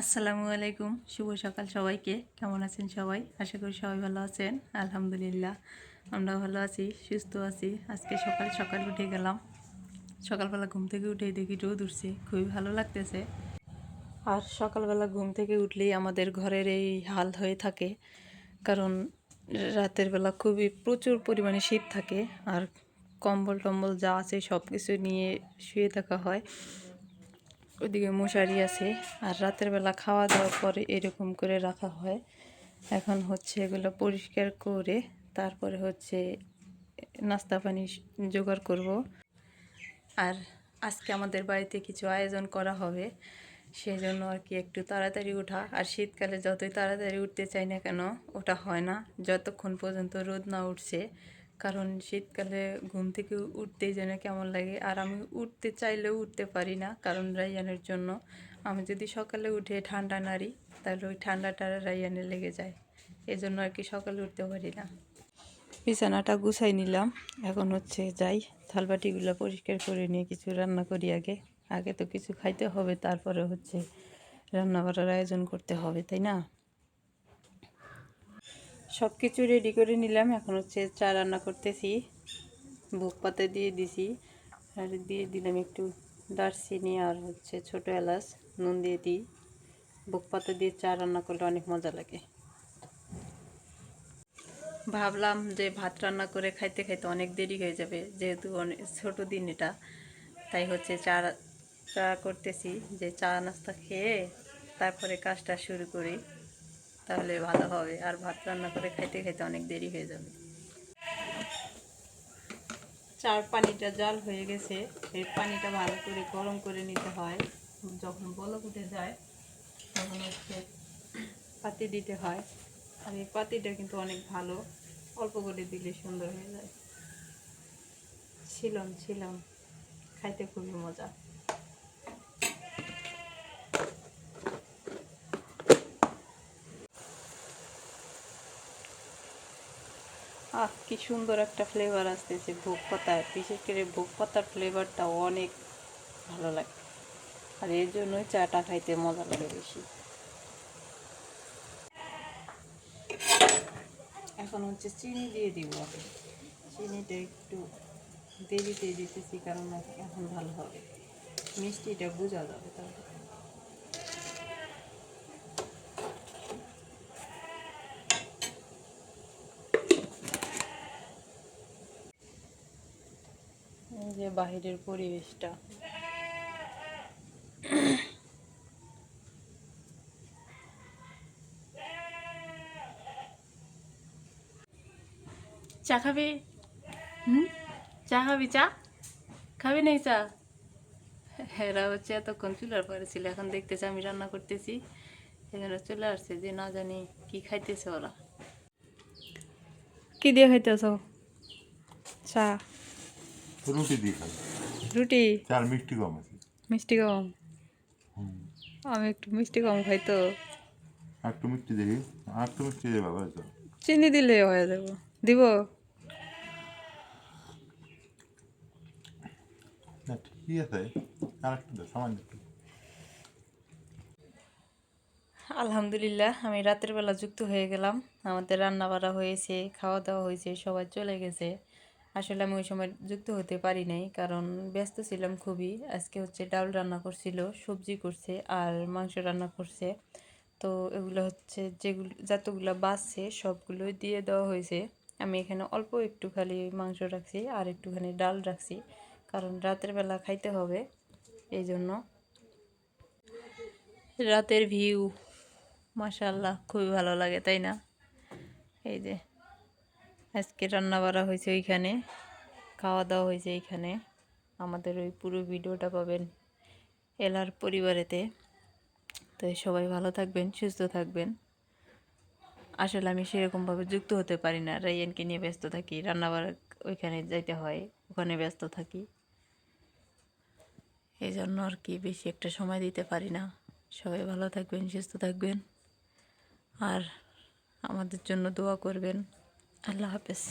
আসসালামু আলাইকুম। শুভ সকাল সবাইকে। কেমন আছেন সবাই? আশা করি সবাই ভালো আছেন। আলহামদুলিল্লাহ আমরা ভালো আছি, সুস্থ আছি। আজকে সকাল সকাল উঠে গেলাম। সকালবেলা ঘুম থেকে উঠে দেখি রোদ উঠছে। খুবই ভালো লাগতেছে। আর সকালবেলা ঘুম থেকে উঠলেই আমাদের ঘরের এই হাল হয়ে থাকে। কারণ রাতের বেলা খুবই প্রচুর পরিমাণে শীত থাকে। আর কম্বল টম্বল যা আছে সব কিছু নিয়ে শুয়ে থাকা হয়। ওদিকে মশারি আছে। আর রাতের বেলা খাওয়া দাওয়ার পরে এরকম করে রাখা হয়। এখন হচ্ছে এগুলো পরিষ্কার করে তারপরে হচ্ছে নাস্তা পানি জোগাড় করব। আর আজকে আমাদের বাড়িতে কিছু আয়োজন করা হবে। সেই জন্য আর কি একটু তাড়াতাড়ি ওঠা। আর শীতকালে যতই তাড়াতাড়ি উঠতে চাই না কেন, ওটা হয় না। যতক্ষণ পর্যন্ত রোদ না উঠছে কারণ শীতকালে ঘুম থেকে উঠতেই যেন কেমন লাগে। আর আমি উঠতে চাইলেও উঠতে পারি না, কারণ রাইয়ানের জন্য। আমি যদি সকালে উঠে ঠান্ডা নাড়ি, তাহলে ওই ঠান্ডাটা রাইয়ানে লেগে যায়। এজন্য আর কি সকালে উঠতে পারি না। বিছানাটা গুছাই নিলাম। এখন হচ্ছে যাই, থালবাটিগুলো পরিষ্কার করে নিয়ে কিছু রান্না করি আগে। আগে তো কিছু খাইতে হবে, তারপরে হচ্ছে রান্না করার আয়োজন করতে হবে, তাই না? সব কিছু রেডি করে নিলাম। এখন হচ্ছে চা রান্না করতেছি। বুক পাতা দিয়ে দিছি। আর দিয়ে দিলাম একটু দারচিনি আর হচ্ছে ছোটো এলাচ, নুন দিয়ে দিই। বুক পাতা দিয়ে চা রান্না করলে অনেক মজা লাগে। ভাবলাম যে ভাত রান্না করে খাইতে খাইতে অনেক দেরি হয়ে যাবে, যেহেতু অনেক ছোটো দিন এটা। তাই হচ্ছে চা চা করতেছি যে চা নাস্তা খেয়ে তারপরে কাজটা শুরু করি। তাহলে ভালো হবে। আর ভাত রান্না করে খাইতে খাইতে অনেক দেরি হয়ে যাবে। চার পানিটা জল হয়ে গেছে। এই পানিটা ভালো করে গরম করে নিতে হয়। যখন বলক উঠে যায়, তখন হচ্ছে পাতি দিতে হয়। আর এই পাতিটা কিন্তু অনেক ভালো। অল্প করে দিলে সুন্দর হয়ে যায়। ছিলাম ছিলাম। খাইতে খুবই মজা। আহ, কি সুন্দর একটা ফ্লেভার আসতেছে ভোগ পাতার বিশেষ করে ভোগ পাতার ফ্লেভারটা অনেক ভালো লাগে। আর এর জন্যই চাটা খাইতে মজা লাগে বেশি। এখন হচ্ছে চিনি দিয়ে দিব চিনিটা একটু দেরিতে দিতেছি, কারণ এখন ভালো হবে। মিষ্টিটা বোঝা যাবে তাহলে। যে বাহিরের পরিবেশটা। চা খাবি? হুম? চা খাবি চা? খাবি নাই চা? এরা হচ্ছে এতক্ষণ চুলার পরে ছিল, এখন দেখতেছে আমি রান্না করতেছি। এখানে চলে আসছে যে না জানি কি খাইতেছে ওরা। কি দিয়ে খাইতেছ? চা? রুটি দিয়ে খাই। রুটি? চার মিষ্টি কম আছে। মিষ্টি কম আমি একটু মিষ্টি কম খাই তো। একটু মিষ্টি আর একটু মিষ্টি দিয়ে বাবা তো। চিনি দিলে হয়ে যাব। দিব? না ঠিকই আছে। আর একটু দে সামান্য একটু। আলহামদুলিল্লাহ আমি রাতের বেলা যুক্ত হয়ে গেলাম। আমাদের রান্না বাড়া হয়েছে খাওয়া দাওয়া হয়েছে সবাই চলে গেছে। আসলে আমি ওই সময় যুক্ত হতে পারি নাই, কারণ ব্যস্ত ছিলাম খুবই। আজকে হচ্ছে ডাল রান্না করছিল, সবজি করছে আর মাংস রান্না করছে। তো এগুলো হচ্ছে যেগুলো, যতগুলো বাঁচছে সবগুলোই দিয়ে দেওয়া হয়েছে। আমি এখানে অল্প একটু খালি মাংস রাখছি আর একটুখানি ডাল রাখছি, কারণ রাতের বেলা খাইতে হবে এই জন্য রাতের ভিউ মাশাল্লাহ খুবই ভালো লাগে, তাই না? এই যে আজকে রান্না বাড়া হয়েছে ওইখানে খাওয়া দাওয়া হয়েছে এইখানে। আমাদের ওই পুরো ভিডিওটা পাবেন এলার পরিবারেতে। তো সবাই ভালো থাকবেন, সুস্থ থাকবেন। আসলে আমি সেরকমভাবে যুক্ত হতে পারি না, রাইয়ানকে নিয়ে ব্যস্ত থাকি রান্নাবার ওইখানে যাইতে হয়, ওখানে ব্যস্ত থাকি। এই জন্য আর কি বেশি একটা সময় দিতে পারি না। সবাই ভালো থাকবেন, সুস্থ থাকবেন। আর আমাদের জন্য দোয়া করবেন। আল্লাহ হাফেজ।